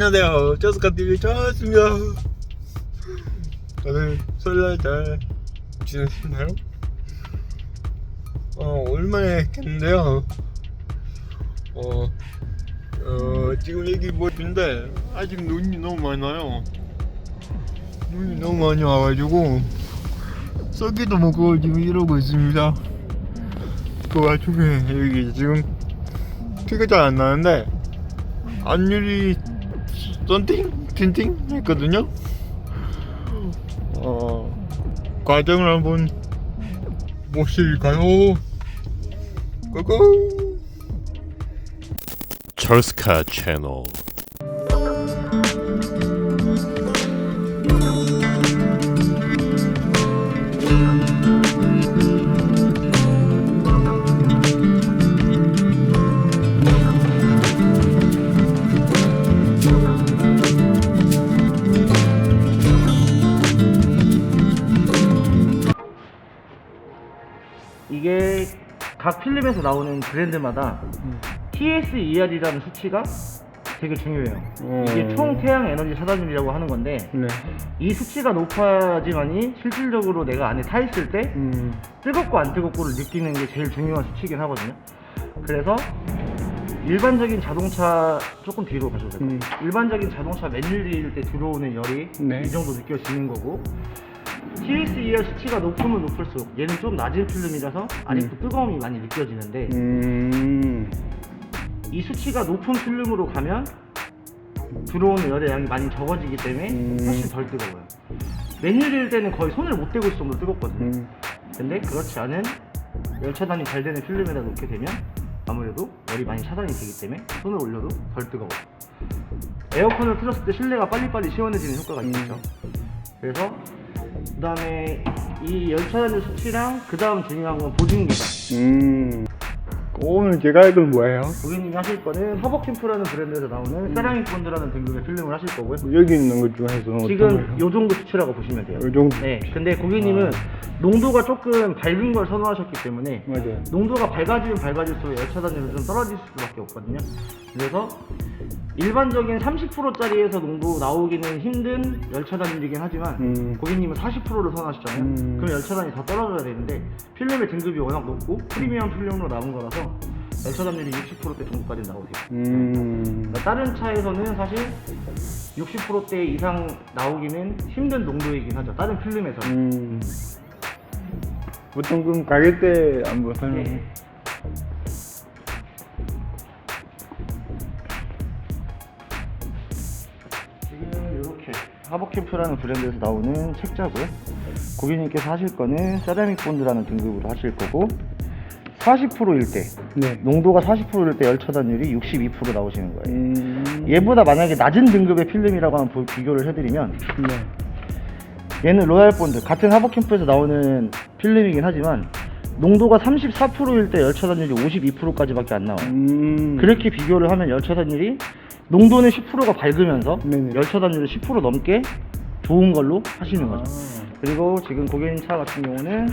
안녕하세요. 저스카TV 저스입니다. 다들 설날 잘 지내셨나요? 어, 오랜만에 했는데요. 어, 어, 지금 여기 뭐인데 아직 눈이 너무 많아요. 눈이 너무 많이 와가지고 썩기도 먹고 지금 이러고 있습니다. 그 와중에 여기 지금 티가 잘 안 나는데 안율이 썬팅? 틴팅? 했거든요 어 과정을 한번 보실까요? 고고 철스카 채널 이게 각 필름에서 나오는 브랜드마다 TSER이라는 수치가 되게 중요해요. 어. 이게 총 태양 에너지 차단율이라고 하는 건데 네 이 수치가 높아지만이 실질적으로 내가 안에 타 있을 때 음. 뜨겁고 안 뜨겁고를 느끼는 게 제일 중요한 수치긴 하거든요. 그래서 일반적인 자동차 조금 뒤로 가셔도 돼요. 음. 일반적인 자동차 맨유리일 때 들어오는 열이 네. 이 정도 느껴지는 거고 TSER 수치가 높으면 높을수록 얘는 좀 낮은 필름이라서 아직도 뜨거움이 많이 느껴지는데 음. 이 수치가 높은 필름으로 가면 들어오는 열의 양이 많이 적어지기 때문에 음. 훨씬 덜 뜨거워요. 맨유리일 때는 거의 손을 못 대고 있을 정도로 뜨겁거든요. 음. 근데 그렇지 않은 열 차단이 잘 되는 필름에다 놓게 되면 아무래도 열이 많이 차단이 되기 때문에 손을 올려도 덜 뜨거워. 에어컨을 틀었을 때 실내가 빨리빨리 시원해지는 효과가 있겠죠. 그래서 그 다음에 이열 차단율 수치랑 그 다음 중요한 건 보증 기간. 음. 오늘 제가 읽은 뭐예요? 고객님이 하실 거는 허벅캠프라는 브랜드에서 나오는 세라믹 본드라는 등급의 필름을 하실 거고요. 여기 있는 것 중에서 지금? 요 정도 수치라고 보시면 돼요. 요 정도? 네. 근데 고객님은 농도가 조금 밝은 걸 선호하셨기 때문에 맞아요 농도가 밝아지면 밝아질수록 열 차단율은 좀 떨어질 수밖에 없거든요. 그래서 일반적인 30%짜리에서 농도 나오기는 힘든 열 차단율이긴 하지만 음. 고객님은 40%를 선호하시잖아요. 음. 그럼 열 차단이 더 떨어져야 되는데 필름의 등급이 워낙 높고 프리미엄 필름으로 나온 거라서 열 차단율이 60%대 정도까지 나오세요. 음. 그러니까 다른 차에서는 사실 60%대 이상 나오기는 힘든 농도이긴 하죠. 다른 필름에서는. 음. 보통 그럼 가격대 한번 설명해 네. 지금 이렇게 하버캠프라는 브랜드에서 나오는 책자고요. 고객님께서 하실 거는 세라믹 본드라는 등급으로 하실 거고 40%일 때 네 농도가 40%일 때 열 차단율이 62% 나오시는 거예요. 음. 얘보다 만약에 낮은 등급의 필름이라고 보- 비교를 해드리면 네. 얘는 로얄 본드 같은 하버캠프에서 나오는 필름이긴 하지만 농도가 34%일 때 열 차단율이 52%까지밖에 안 나와요. 음. 그렇게 비교를 하면 열 차단율이 농도는 10%가 밝으면서 네네. 열 차단율이 10% 넘게 좋은 걸로 하시는 거죠. 아. 그리고 지금 고객님 차 같은 경우는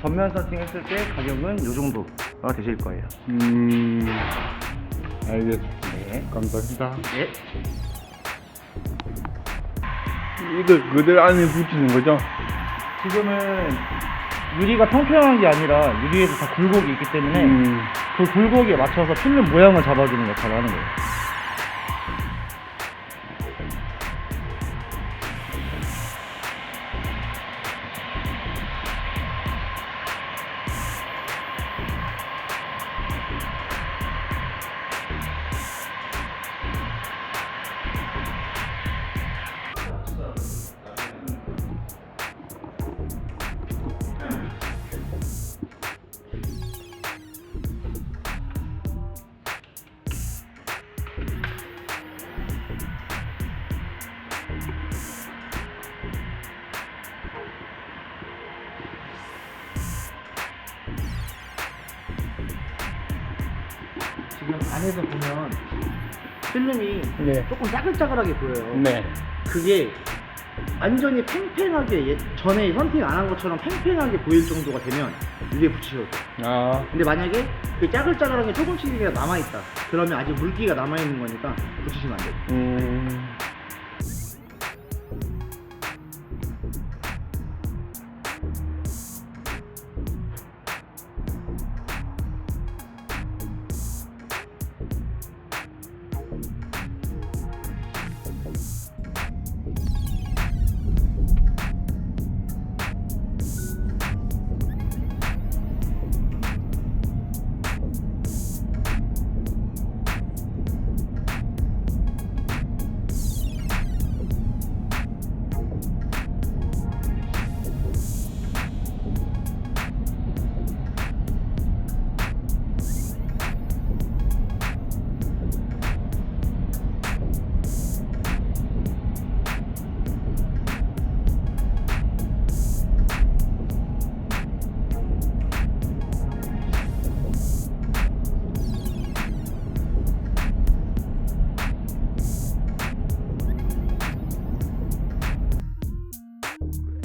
전면 서팅 했을 때 가격은 이 정도가 되실 거예요. 음. 알겠습니다. 네. 감사합니다. 예. 이걸 그대로 안에 붙이는 거죠? 지금은 유리가 평평한 게 아니라 유리에도 다 굴곡이 있기 때문에 음. 그 굴곡에 맞춰서 필름 모양을 잡아주는 역할을 하는 거예요. 지금 안에서 보면 필름이 네. 조금 짜글짜글하게 보여요. 네. 그게 완전히 팽팽하게 예- 전에 선팅 안 한 것처럼 팽팽하게 보일 정도가 되면 위에 붙이셔도 돼요. 아, 근데 만약에 그 짜글짜글한 게 조금씩이라도 남아있다. 그러면 아직 물기가 남아있는 거니까 붙이시면 안 돼요. 음,